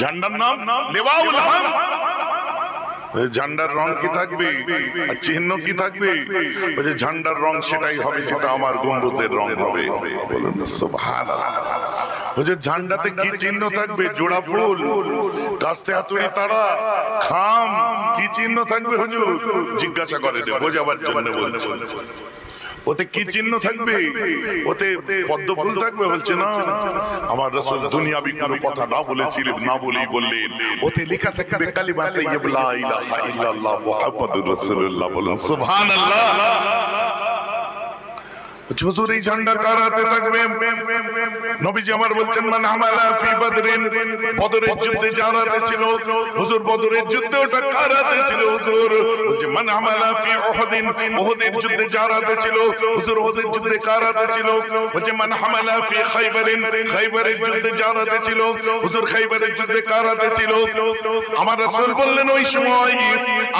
ঝান্ডার নাম হাম ওই ঝান্ডার রং কি থাকবে? আর চিহ্ন কি থাকবে? যে ঝান্ডার রং সেটাই হবে, যেটা আমার গম্বুজের রং হবে। বলুন যে ঝান্ডাতে কি চিহ্ন থাকবে? জোড়া ফুল কাস্তে হাতুড়ি তারা, খাম, কি চিহ্ন থাকবে হুজুর? জিজ্ঞাসা করেন বোঝাবার জন্য বলছে। ওতে কি চিহ্ন থাকবে? ওতে পদ্ম ফুল থাকবে বলছে না? আমার রসুল দুনিয়াবি কোনো কথা না বলেছিলেন না বলেই বললেন। ওতে লেখা থাকবে কালিমা তাইয়্যিব লা ইলাহা ইল্লাল্লাহ মুহাম্মাদুর রাসূলুল্লাহ বলুন। সুবহানাল্লাহ। এই ঝান্ডা কার হাতে থাকবে? নবীজি আমার বলছেন ফি বদরিন। বদরের যুদ্ধে যার হাতে ছিল? হুজুর, বদরের যুদ্ধে ওটা কার হাতে ছিল, হুজুর? বলছে ফি উহুদিন। উহুদের যুদ্ধে যার হাতে ছিল? হুজুর, উহুদের যুদ্ধে কার হাতে ছিল? বলছে ফি খাইবারিন। খাইবারের যুদ্ধে যার হাতে ছিল? হুজুর, খাইবারের যুদ্ধে কার হাতে ছিল? আমার রাসূল বললেন, ওই সময়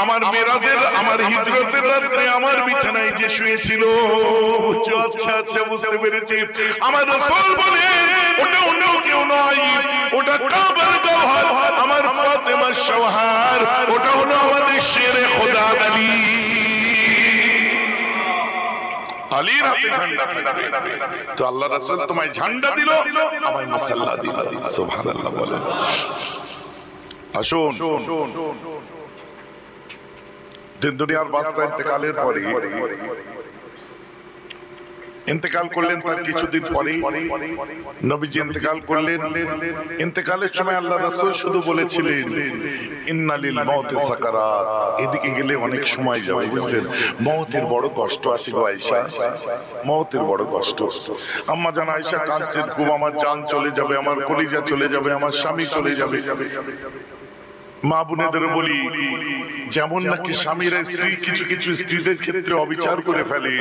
আমার মেরাজের, আমার হিজরতের রাত্রে আমার বিছানায় যে শুয়েছিল? আচ্ছা আচ্ছা বুঝতে পেরেছি। আমার বলেন, ওটা অন্য কেউ নয়। ওটা কাবার আমার ফাতেমা ওটা হলো আমাদের শেরে খোদা আলী। আলীর হাতে ঝান্ডা থাকবে। তো আল্লাহ তোমায় ঝান্ডা দিল, আমায় মুসাল্লা দিল। সুবহানাল্লাহ বলেন। আসুন। দিন দুনিয়ার বাস্তা ইন্তেকালের পরে ইন্তেকাল করলেন তার কিছুদিন পরে নবীজি ইন্তেকাল করলেন। ইন্তেকালের সময় আল্লাহ রাসূল শুধু বলেছিলেন, ইন্নালিল মউতে সাকারাত। এদিকে গেলে অনেক সময় যাবে, বুঝলেন? মউতের বড় কষ্ট আছে গো আয়েশা। মউতের বড় কষ্ট। আম্মা জান আয়েশা কাঁদছেন, খুব আমার জান চলে যাবে, আমার কলিজা চলে যাবে, আমার স্বামী চলে যাবে। মা বোনেদের বলি যেমন নাকি স্বামীরা স্ত্রী কিছু কিছু স্ত্রীদের ক্ষেত্রে অবিচার করে ফেলে।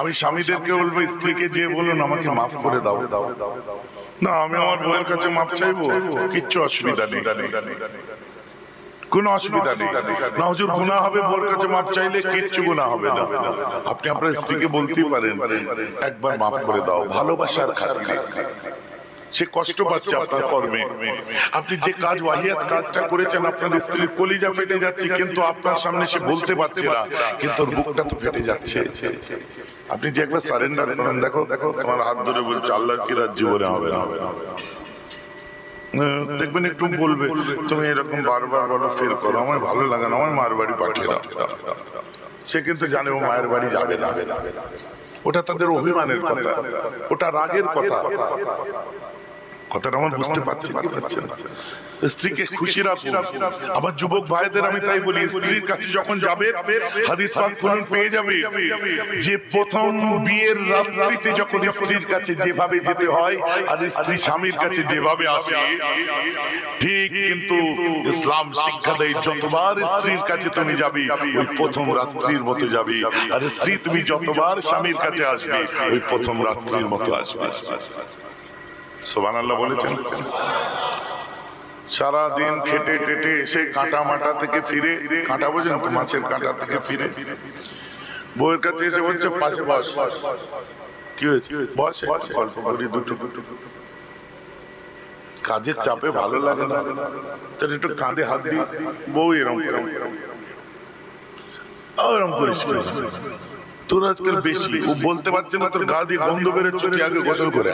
আমি স্বামীদেরকে বলব স্ত্রীকে যে বলুন আমাকে মাফ করে দাও। না আমি আমার বউয়ের কাছে মাপ চাইব কিচ্ছু অসুবিধা নেই। কোনো অসুবিধা নেই। না হুজুর গুনাহ হবে বউর কাছে মাপ চাইলে কিচ্ছু গুনাহ হবে না। আপনি আপনার স্ত্রীকে বলতেই পারেন একবার মাফ করে দাও ভালোবাসার খাতিরে। সে কষ্ট পাচ্ছে আপনার কর্মে। আপনি যে কাজ ওয়াহিয়াত কাজটা করেছেন আপনার স্ত্রীর কলিজা ফেটে যাচ্ছে কিন্তু আপনার সামনে সে বলতে পারছে না কিন্তু ওর বুকটা তো ফেটে যাচ্ছে। আপনি যে একবার সারেন্ডার করেন দেখো দেখো তোমার হাত ধরে বলছে আল্লাহর কি রাত জীবনে হবে না হবে না। দেখবেন একটু বলবে তুমি এরকম বারবার বলো ফের করো আমার ভালো লাগে না আমার মায়ের বাড়ি পাঠিয়ে দাও। সে কিন্তু জানে ও মায়ের বাড়ি যাবে না। ওটা তাদের অভিমানের কথা। ওটা রাগের কথা। কথাটা আমার বুঝতে পারছি কি স্ত্রীকে খুশি রাখুন আমার যুবক ভাইদের আমি তাই বলি স্ত্রীর কাছে যখন যাবে হাদিস পাক খুলুন পেয়ে যাবে। যে প্রথম বিয়ের রাত্রিতে যখন স্ত্রীর কাছে যেভাবে যেতে হয় আর স্ত্রী স্বামীর কাছে যেভাবে আসে ঠিক কিন্তু ইসলাম শিক্ষা দেয় যতবার স্ত্রীর কাছে তুমি যাবে ওই প্রথম রাত্রির মতো যাবে। আর স্ত্রী তুমি যতবার স্বামীর কাছে আসবে ওই প্রথম রাত্রির মতো আসবে। সোবান আল্লাহ বলেছেন সারা দিন খেটে টেটে এসে কাঁটা মাটা থেকে ফিরে, কাঁটা বোঝেন তো, মাছের কাঁটা থেকে ফিরে। বউয়ের কাছে এসে বলছে, পাশে বস। কি হয়েছে? বস করি দুটো। কাজের চাপে ভালো লাগে না। তাহলে একটু কাঁধে হাত দিই, বউ এরম এরম করিস তোর আজকাল বেশি। ও বলতে পারছে না, তোর গা দিয়ে গন্ধ বেরোচ্ছে আগে গোসল করে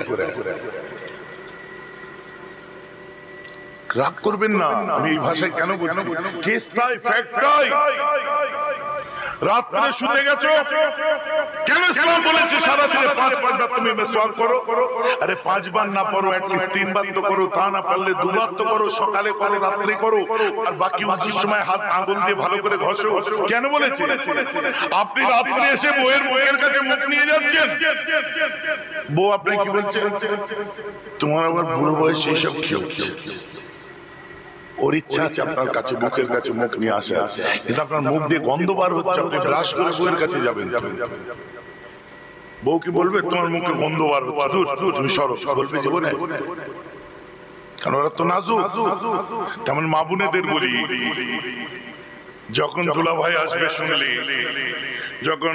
রাগ করবেন না। আমি এই ভাষায় কেন বলছি? কেসটাই রাত্রে শুতে গেছো? কেন ইসলাম বলেছে? সারা দিনে পাঁচ পাঁচবার তুমি মেসওয়াক করো। আরে পাঁচবার না পড়ো অ্যাটলিস্ট তিনবার তো করো। তা না পারলে দুবার তো করো। সকালে করো রাত্রে করো। আর বাকি উঁচুর সময় হাত আঙুল দিয়ে ভালো করে ঘষো। কেন বলেছে? আপনি রাত্রে এসে বইয়ের মুখের কাছে মুখ নিয়ে যাচ্ছেন। বউ আপনি কি বলছেন? তোমার আবার বুড়ো বয়সে এইসব কি হচ্ছে? ওর ইচ্ছা আছে আপনার কাছে মুখের কাছে মুখ নিয়ে আসে কিন্তু আপনার মুখ দিয়ে গন্ধ বার হচ্ছে আপনি ব্রাশ করে বউয়ের কাছে যাবেন বউ কি বলবে তোমার মুখে গন্ধ বার হচ্ছে দূর তুমি সরো বলবে জীবনে কারণ ওরা তো নাজুক তেমন মা বোনেদের বলি যখন দুলা ভাই আসবে শুনলে যখন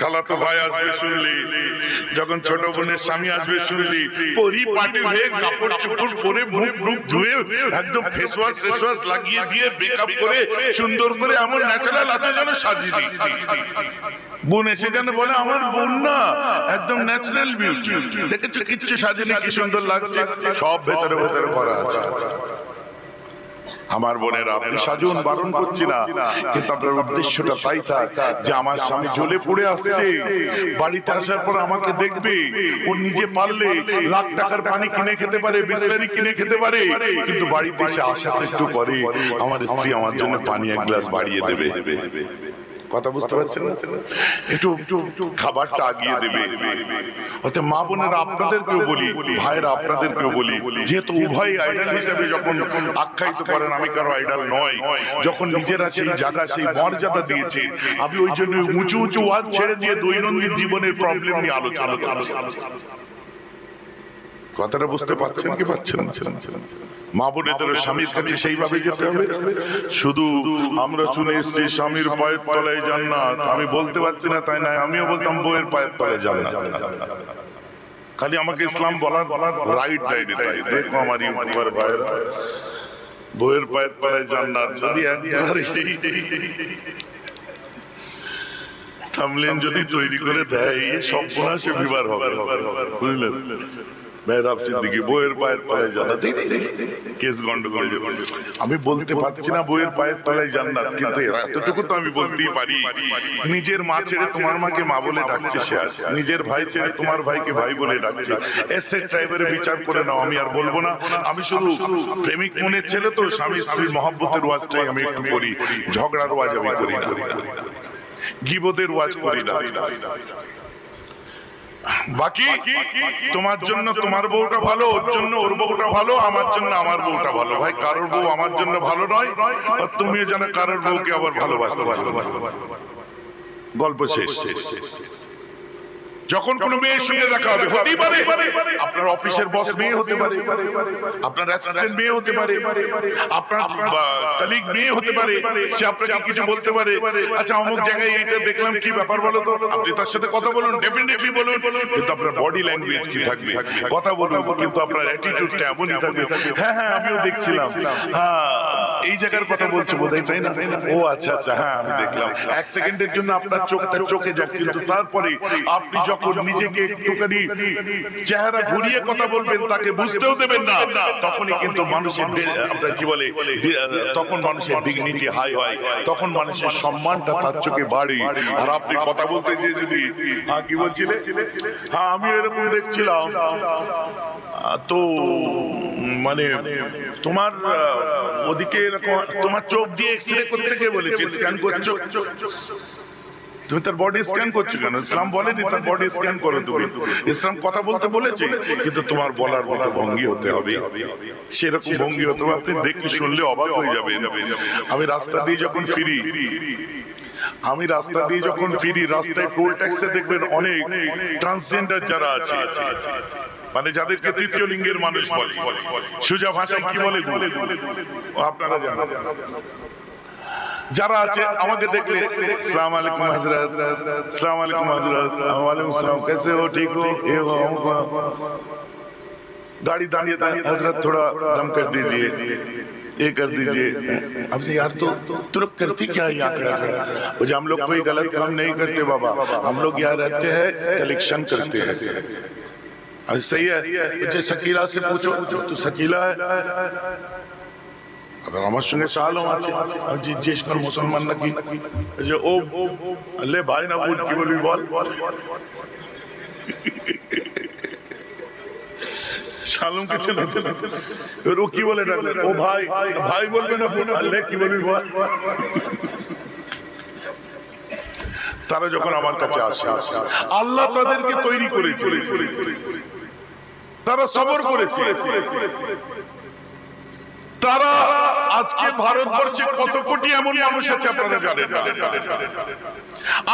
খালাতো ভাই আসবে শুনলি যখন ছোট বোনের স্বামী আসবে শুনলি পরিপাটি হয়ে কাপড় চোপড় পরে মুখ মুখ ধুয়ে একদম ফেস ওয়াশ ফেস ওয়াশ লাগিয়ে দিয়ে মেকআপ করে সুন্দর করে এমন ন্যাচারাল আছে যেন সাজিয়ে দিই। বোন এসে যেন বলে আমার বোন না একদম ন্যাচারাল বিউটি দেখেছ কিচ্ছু সাজেনি কি সুন্দর লাগছে? সব ভেতরে ভেতরে করা আছে। আমার বোনের আপনি সাজুন বারণ করছি না কিন্তু আপনার উদ্দেশ্যটা তাই থাক যে আমার স্বামী জ্বলে পড়ে আসছে। বাড়িতে আসার পর আমাকে দেখবে ও নিজে পারলে লাখ টাকার পানি কিনে খেতে পারে বিসলারি কিনে খেতে পারে। কিন্তু বাড়িতে এসে আসা তো একটু পরে আমার স্ত্রী আমার জন্য পানি এক গ্লাস বাড়িয়ে দেবে। কথা বুঝতে পারছেন? একটু একটু খাবারটা আগিয়ে দেবে অর্থাৎ মা বোনেরা আপনাদেরকেও বলি ভাইরা আপনাদেরকেও বলি, যেহেতু উভয় আইডল হিসেবে যখন আখ্যায়িত করেন, আমি কারও আইডল নয় যখন নিজেরা সেই জায়গা, সেই মর্যাদা দিয়েছে, আমি ওই জন্য উঁচু উঁচু ওয়াজ ছেড়ে দিয়ে দৈনন্দিন জীবনের প্রবলেম নিয়ে আলোচনা কথাটা বুঝতে পারছেন কি পাচ্ছেন? মা বোনেদের স্বামীর কাছে সেইভাবে যেতে হবে। শুধু আমরা শুনে এসছি স্বামীর পায়ের তলায় জান্নাত। আমি বলতে পারছি না তাই না আমিও বলতাম বউয়ের পায়ের তলায় জান্নাত। খালি আমাকে ইসলাম বলার রাইট দেয়নি তাই। দেখো আমার ইউটিউবার ভাইয়েরা। বউয়ের পায়ের তলায় জান্নাত যদি একবার থামলেন যদি তৈরি করে দেয় সব সে বিবার হবে। বুঝলেন? মেহরাব সিদ্দিকি বইয়ের পায়ের তলায় জান্নাত। কেস গন্ডগোল। আমি বলতে পারছি না বইয়ের পায়ের তলায় জান্নাত কিন্তু এতটুকু তো আমি বলতেই পারি। নিজের মা ছেড়ে তোমার মাকে মা বলে ডাকছে সে আজ। নিজের ভাই ছেড়ে তোমার ভাইকে ভাই বলে ডাকছে। এসে ড্রাইভারে বিচার করে নাও আমি আর বলব না। আমি শুধু প্রেমিক মনের ছেলে তো স্বামী স্ত্রীর মহব্বতের ওয়াজটাই আমি একটু করি। ঝগড়ার ওয়াজ আমি করি না। গিবদের ওয়াজ করি না। বাকি, তোমার জন্য তোমার বউটা ভালো, ওর জন্য ওর বউটা ভালো, আমার জন্য আমার বউটা ভালো। ভাই, কারোর বউ আমার জন্য ভালো নয়, আর তুমিও যেন কারোর বউকে আবার ভালোবাসতে পারো। গল্প শেষ। যখন কোনো মেয়ের সঙ্গে দেখা হবে হতেই পারে। আপনার অফিসের বস মেয়ে হতে পারে আপনার অ্যাসিস্ট্যান্ট মেয়ে হতে পারে আপনার কলিগ মেয়ে হতে পারে সে আপনাকে কিছু বলতে পারে। আচ্ছা অমুক জায়গায় এইটা দেখলাম কি ব্যাপার বলো তো? আপনি তার সাথে কথা বলুন ডেফিনেটলি বলুন। কিন্তু আপনার বডি ল্যাঙ্গুয়েজ কি থাকবে? কথা বলুন কিন্তু আপনার অ্যাটিটিউডটা এমনই থাকবে। হ্যাঁ হ্যাঁ আমিও দেখছিলাম। হ্যাঁ। এই জায়গার কথা বলছো বোধহয়, তাই না? ও আচ্ছা আচ্ছা হ্যাঁ আমি দেখলাম। এক সেকেন্ডের জন্য আপনার চোখটা চোখে যাক, কিন্তু তারপরে আপনি যখন নিজেকে একটুখানি চেহারা ঘুরিয়ে কথা বলবেন, তাকে বুঝতেও দেবেন না, তখনই কিন্তু মানুষের আপনার কি বলে তখন মানুষের ডিগনিটি হাই হয়, তখন মানুষের সম্মানটা তার চোখে বাড়ে। আর আপনি কথা বলতে যে যদি হ্যাঁ কি বলছিলে? হ্যাঁ আমি এরকম দেখছিলাম। তো মানে তোমার ওদিকে এরকম, তোমার চোখ দিয়ে এক্সরে করতে কে বলেছে স্ক্যান করছ? তুমি তার বডি স্ক্যান করছ কেন? ইসলাম বলেনি, তার বডি স্ক্যান করো তুমি। ইসলাম কথা বলতে বলেছে, কিন্তু তোমার বলার মতো ভঙ্গি হতে হবে। সেরকম ভঙ্গি হতে হবে, আপনি দেখলে শুনলে অবাক হয়ে যাবেন। আমি রাস্তা দিয়ে যখন ফিরি, আমি রাস্তা দিয়ে যখন ফিরি, রাস্তায় টোল ট্যাক্সে দেখবেন অনেক ট্রান্সজেন্ডার যারা আছে। মানে যাদেরকে তৃতীয় লিঙ্গের মানুষ বলে সোজা ভাষায় কি বলে গো? ও আপনারা জানেন যারা আছে আমাকে দেখলে সালাম আলাইকুম হজরত সালাম আলাইকুম হজরত ওয়ালাইকুম সালাম कैसे हो ठीक हो ये हो अमुक हो। गाड़ी दानिए हजरत थोड़ा दम कर दीजिए ये कर दीजिए अबे यार तो तुरक करती क्या है यहाँ खड़ा खड़ा वो जो हम लोग कोई गलत काम नहीं करते बाबा हम लोग यहाँ रहते हैं कलेक्शन करते हैं अब सही है मुझे शकीला से पूछो तो शकीला है আবার আমার সঙ্গে সাহালম আছে আমি জিজ্ঞেস কর মুসলমান নাকি এই যে ও লে ভাই না বোন কি বলবি বল শালমকে চেনো তো? এবার ও কি বলে ডাকবে ও ভাই ভাই বলবে না বোন আল্লে কি বলবি বল তারা যখন আমার কাছে আসে আল্লাহ তাদেরকে তৈরি করেছে তারা সবর করেছে। তারা আজকে ভারতবর্ষে কত কোটি এমন মানুষ আছে আপনারা জানেন।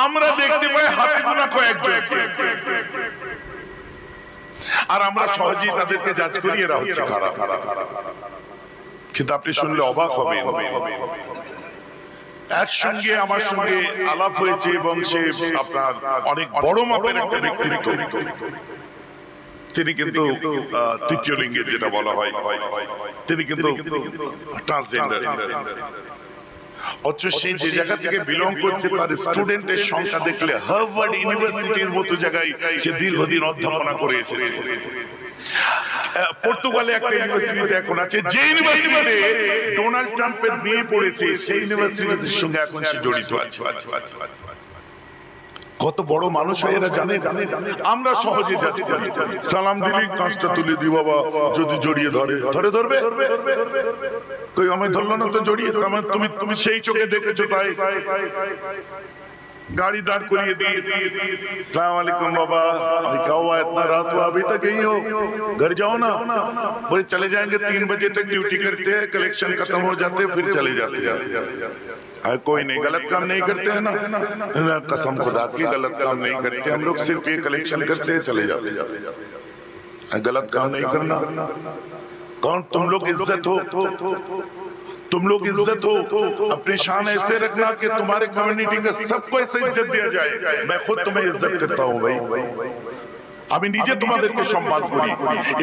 আমরা দেখতে পাই হাতে গোনা কয়েকজনকে আর আমরা সহজেই তাদেরকে জাজ করি এরা হচ্ছে খারাপ। কিন্তু আপনি শুনলে অবাক হবেন। একসঙ্গে আমার সঙ্গে আলাপ হয়েছে এবং সে আপনার অনেক বড় মাপের একটা ব্যক্তিত্ব। তিনি কিন্তু তৃতীয় লিঙ্গের যেটা বলা হয়, তিনি কিন্তু ট্রান্সজেন্ডার অথচ সে যে জায়গা থেকে বিলং করছে, তার স্টুডেন্টের সংখ্যা দেখলে হার্ভার্ড ইউনিভার্সিটির মতো জায়গায় সে দীর্ঘদিন অধ্যাপনা করে এসেছে। পর্তুগালে একটা ইউনিভার্সিটিতে এখন আছে, যে ইউনিভার্সিটিতে ডোনাল্ড ট্রাম্পের বিয়ে পড়েছে, সেই ইউনিভার্সিটির সঙ্গে এখন সে জড়িত আছে। কত বড় মানুষ হয় এরা জানে। আমরা সহজে যাচ্ছি সালাম দিলি, কাঁচটা তুলে দি বাবা, যদি জড়িয়ে ধরে। ধরে ধরবে? আমি ধরলো না তো জড়িয়ে? মানে তুমি তুমি সেই চোখে দেখেছ তাই? गाड़ी दान करिए दी। सलाम वालेकुम बाबा। क्या हुआ? इतना रात हुआ, अभी तक यही हो? घर जाओ ना। बोले, चले जाएँगे। तीन बजे तक ड्यूटी करते हैं कलेक्शन खत्म हो जाते हैं, फिर चले जाते हैं। कोई नहीं, गलत काम नहीं करते हैं ना। कसम खुदा की, गलत काम नहीं करते। हम लोग सिर्फ़ ये कलेक्शन करते हैं, चले जाते गलत काम नहीं करना। कौन? तुम लोग इज़्ज़त हो। तुम लोग इज्जत हो अपनी शान ऐसे रखना कि तुम्हारे कम्युनिटी का सबको ऐसे इज्जत दिया जाए मैं खुद तुम्हें इज्जत करता हूँ भाई আমি নিজে তোমাদেরকে সম্মান করি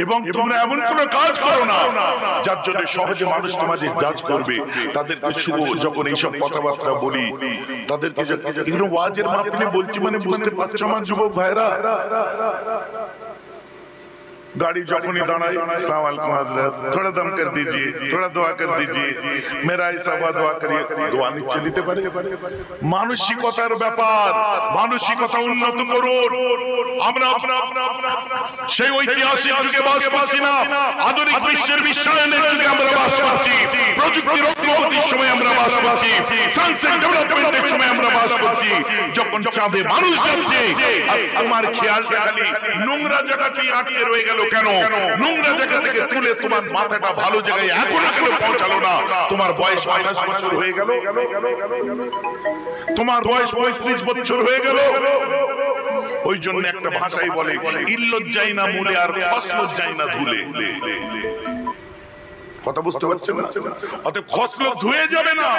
এবং তোমরা এমন কোন কাজ করো না যার জন্য সহজে মানুষ তোমাদের জাজ করবে তাদেরকে শুভ যখন এইসব কথাবার্তা বলি তাদেরকে যখন- এগুলো ওয়াজের মাহফিলে বলছি মানে বুঝতে পারছো আমার যুবক ভাইরা गाड़ी जखनी दाड़ाई सलाम वालेकुम हजरत थोड़ा दम कर दीजिए थोड़ा दुआ कर दीजिए मेरा ऐसा हुआ दुआ करिए দোয়া নিচ্ছে নিতে পারে মানসিকতার ব্যাপার মানসিকতা উন্নত করুন আমরা সেই ঐতিহাসিক যুগে বাস করছি না আধুনিক বিশ্বের বিশ্বায়নের যুগে আমরা বাস করছি প্রযুক্তির অগ্রগতির সময় আমরা বাস করছি সায়েন্সের ডেভেলপমেন্টের সময় আমরা বাস করছি যখন চাঁদে মানুষ যাচ্ছে আর তোমার খেয়ালটা খালি নোংরা জায়গাটি আটকে রয়ে গেল কেন? নোংরা জায়গা থেকে তুলে তোমার মাথাটা ভালো জায়গায় এখনও কেন পৌঁছালো না? তোমার বয়স আঠাশ বছর হয়ে গেল। তোমার বয়স পঁয়ত্রিশ বছর হয়ে গেল। ওই জন্য একটা ভাষাই বলে ইল্লজ্জাই না মূলে আর খসলজ্জাই না ধুলে। কথা বুঝতে পারছেন না? অতএব খসলত ধুয়ে যাবে না।